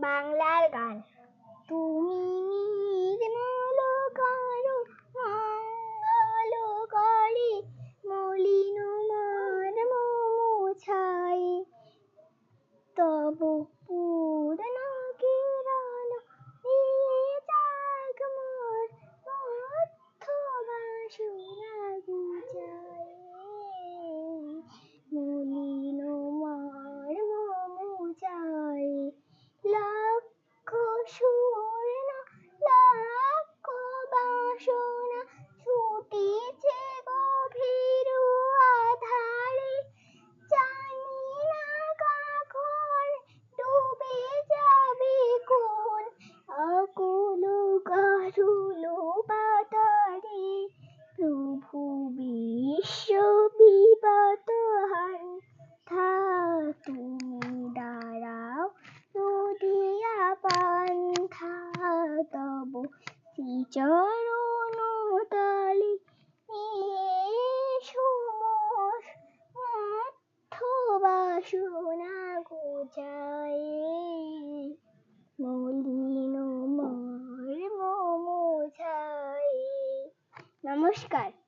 বাংলার গান। তুমি নির্মল করো মঙ্গল করে মলিন মর্ম মোছায় তব বিশ্ব বিপদ হান্থা তুমি দাঁড়াও নদিয়া পান্থা। তব শ্রীচরণ তলে বাসনা গোছায় মলিন মর্ম মোছায়। নমস্কার।